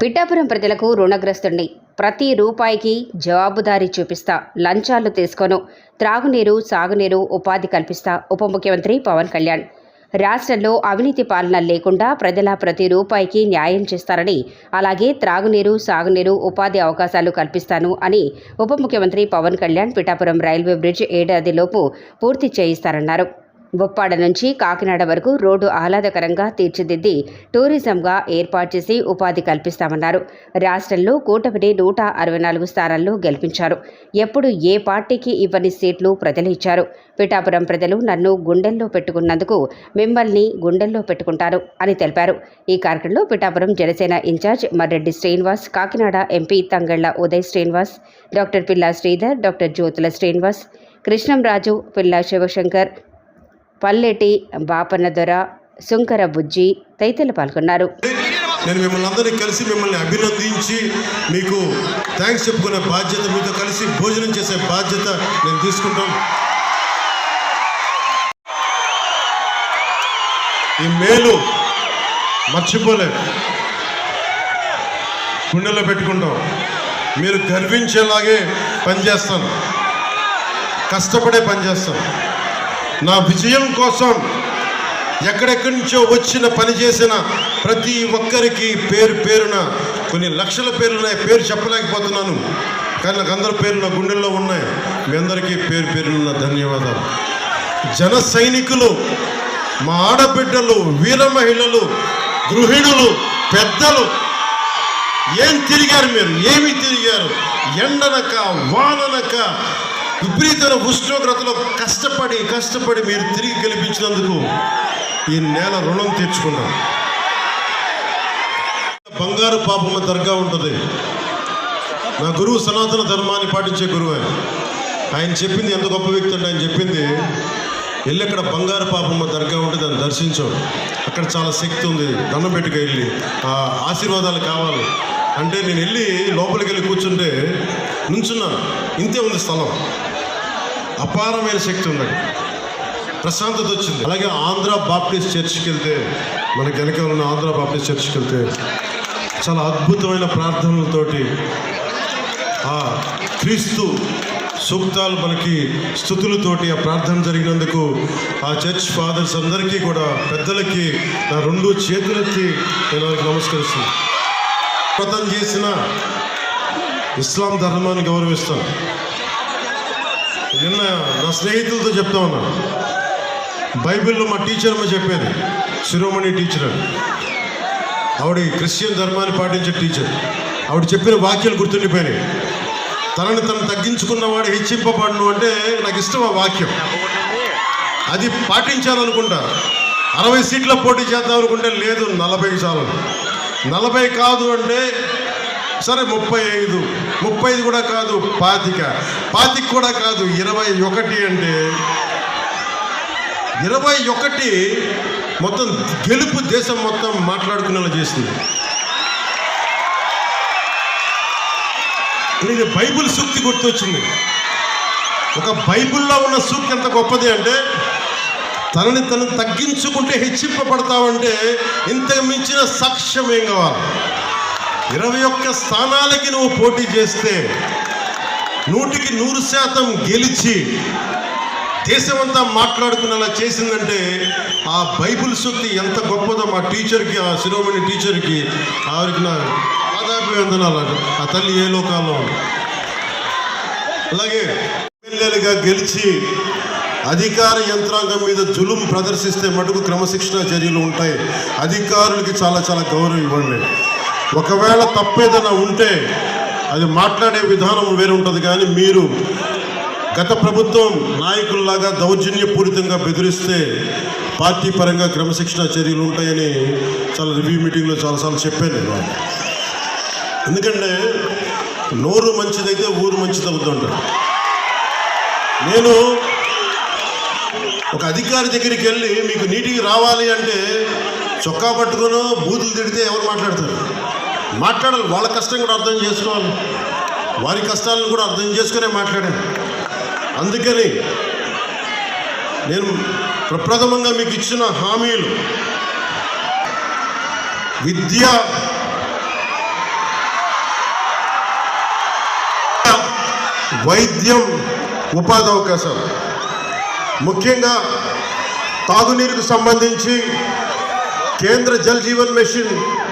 పిఠాపురం ప్రజలకు రుణగ్రస్తుణ్ణి. ప్రతి రూపాయికి జవాబుదారీ చూపిస్తా. లంచాలు తీసుకోను. త్రాగునీరు సాగునీరు ఉపాధి కల్పిస్తా. ఉప ముఖ్యమంత్రి పవన్ కళ్యాణ్. రాష్ట్రంలో అవినీతి పాలన లేకుండా ప్రజల ప్రతి రూపాయికి న్యాయం చేస్తారని అలాగే త్రాగునీరు సాగునీరు ఉపాధి అవకాశాలు కల్పిస్తాను అని ఉప ముఖ్యమంత్రి పవన్ కళ్యాణ్ పిఠాపురం రైల్వే బ్రిడ్జ్ ఏడాదిలోపు పూర్తి చేయిస్తారన్నారు. బొప్పాడ నుంచి కాకినాడ వరకు రోడ్డు ఆహ్లాదకరంగా తీర్చిదిద్ది టూరిజంగా ఏర్పాటు చేసి ఉపాధి కల్పిస్తామన్నారు. రాష్ట్రంలో కూటమిని నూట అరవై నాలుగు స్థానాల్లో గెలిపించారు. ఎప్పుడు ఏ పార్టీకి ఇవ్వని సీట్లు ప్రజలు ఇచ్చారు. పిఠాపురం ప్రజలు నన్ను గుండెల్లో పెట్టుకున్నందుకు మిమ్మల్ని గుండెల్లో పెట్టుకుంటారు అని తెలిపారు. ఈ కార్యక్రమంలో Pithapuram Janasena incharge Marreddy Srinivas Kakinada MP Tangella Uday Srinivas doctor Pilla Sridhar doctor Jyothula Srinivas Krishnamraju Pilla Sivasankar Palleti Bapannadora Sunkara బుజ్జి తదితరులు పాల్గొన్నారు. నేను మిమ్మల్ని అందరినీ కలిసి మిమ్మల్ని అభినందించి మీకు థ్యాంక్స్ చెప్పుకునే బాధ్యత మీతో కలిసి భోజనం చేసే బాధ్యత నేను తీసుకుంటాను. ఈ మేలు మర్చిపోలేదు గుండెల్లో పెట్టుకుంటాం. మీరు గర్వించేలాగే పనిచేస్తాను. కష్టపడే పనిచేస్తాను. నా విజయం కోసం ఎక్కడెక్కడి నుంచో వచ్చిన పని చేసిన ప్రతి ఒక్కరికి పేరు పేరున కొన్ని లక్షల పేర్లు ఉన్నాయి పేరు చెప్పలేకపోతున్నాను. కానీ నాకు అందరి పేర్లు నా గుండెల్లో ఉన్నాయి. మీ అందరికీ పేరు పేరున ధన్యవాదాలు. జన సైనికులు మా ఆడబిడ్డలు వీర మహిళలు గృహిణులు పెద్దలు ఏం తిరిగారు మీరు? ఏమి తిరిగారు? ఎండనక వాననక విపరీతమైన ఉష్ణోగ్రతలో కష్టపడి కష్టపడి మీరు తిరిగి గెలిపించినందుకు ఈ నేల రుణం తీర్చుకున్నాం. బంగారు పాపమ్మ దర్గా ఉంటుంది. నా గురువు సనాతన ధర్మాన్ని పాటించే గురువు. ఆయన చెప్పింది ఎంత గొప్ప వ్యక్తి అంటే ఆయన చెప్పింది వెళ్ళి అక్కడ బంగారు పాపమ్మ దర్గా ఉంటే దాన్ని దర్శించాం. అక్కడ చాలా శక్తి ఉంది. దండం పెట్టుకు వెళ్ళి. ఆ ఆశీర్వాదాలు కావాలి. అంటే నేను వెళ్ళి లోపలికి వెళ్ళి కూర్చుంటే నుంచున్నాను. ఇంతే ఉంది స్థలం. అపారమైన శక్తి ఉన్నది. ప్రశాంతత వచ్చింది. అలాగే ఆంధ్ర బాప్టిస్ట్ చర్చ్కి వెళ్తే మనకి వెనక ఉన్న ఆంధ్ర బాప్టిస్ట్ చర్చ్కి వెళ్తే చాలా అద్భుతమైన ప్రార్థనలతోటి ఆ క్రీస్తు సూక్తాలు మనకి స్థుతులతోటి ఆ ప్రార్థన జరిగినందుకు ఆ చర్చ్ ఫాదర్స్ అందరికీ కూడా పెద్దలకి నా రెండు చేతులెత్తి నేను వారికి నమస్కరిస్తున్నాను వ్రతం చేసిన ఇస్లాం ధర్మాన్ని గౌరవిస్తాను నిన్న నా స్నేహితులతో చెప్తా ఉన్నా. బైబిల్లో మా టీచర్ అమ్మ చెప్పేది శిరోమణి టీచర్ అని. ఆవిడ క్రిస్టియన్ ధర్మాన్ని పాటించే టీచర్ ఆవిడ చెప్పిన వాక్యాలు గుర్తుండిపోయినాయి. తనని తను తగ్గించుకున్నవాడు హెచ్చింపబడను అంటే నాకు ఇష్టం ఆ వాక్యం. అది పాటించాలనుకుంటా. అరవై సీట్ల పోటీ చేద్దాం అనుకుంటే లేదు నలభై చాలు. నలభై కాదు అంటే సరే ముప్పై ఐదు. ముప్పై కూడా కాదు పాతిక. పాతిక కూడా కాదు ఇరవై ఒకటి అంటే. ఇరవై ఒకటి మొత్తం గెలుపు దేశం మొత్తం మాట్లాడుకునేలా చేసింది. ఇది బైబిల్ సూక్తి గుర్తొచ్చింది. ఒక బైబిల్లో ఉన్న సూక్తి ఎంత గొప్పది అంటే తనని తను తగ్గించుకుంటే హెచ్చింపబడతావంటే ఇంతకు మించిన సాక్ష్యం ఏం కావాలి? ఇరవై ఒక్క స్థానాలకి నువ్వు పోటీ చేస్తే నూటికి నూరు శాతం గెలిచి దేశమంతా మాట్లాడుకునేలా చేసిందంటే ఆ బైబిల్ శక్తి ఎంత గొప్పదో మా టీచర్కి ఆ శిరోమణి టీచర్కి ఆవిడకి నా పాదాభివందనాలు ఆ తల్లి ఏ లోకాల్లో? అలాగే ఎమ్మెల్యేలుగా గెలిచి అధికార యంత్రాంగం మీద జులుం ప్రదర్శిస్తే మటుకు క్రమశిక్షణ చర్యలు ఉంటాయి. అధికారులకి చాలా చాలా గౌరవం ఇవ్వండి. ఒకవేళ తప్పేదైనా ఉంటే అది మాట్లాడే విధానం వేరే ఉంటుంది కానీ మీరు గత ప్రభుత్వం నాయకుల్లాగా దౌర్జన్యపూరితంగా బెదిరిస్తే పార్టీ పరంగా క్రమశిక్షణ చర్యలు ఉంటాయని చాలా రివ్యూ మీటింగ్లో చాలాసార్లు చెప్పాను నేను. ఎందుకంటే నోరు మంచిదైతే ఊరు మంచిది అవుతుంటారు. నేను ఒక అధికారి దగ్గరికి వెళ్ళి మీకు నీటికి రావాలి అంటే చొక్కా పట్టుకొని బూతులు తిడితే ఎవరు మాట్లాడతారు? మాట్లాడాలి. వాళ్ళ కష్టం కూడా అర్థం చేసుకోవాలి. వారి కష్టాలను కూడా అర్థం చేసుకునే మాట్లాడాను. అందుకని నేను ప్రప్రథమంగా మీకు ఇచ్చిన హామీలు. విద్య వైద్యం ఉపాధి అవకాశాలు. ముఖ్యంగా తాగునీరుకు సంబంధించి కేంద్ర జల్ జీవన్ మిషన్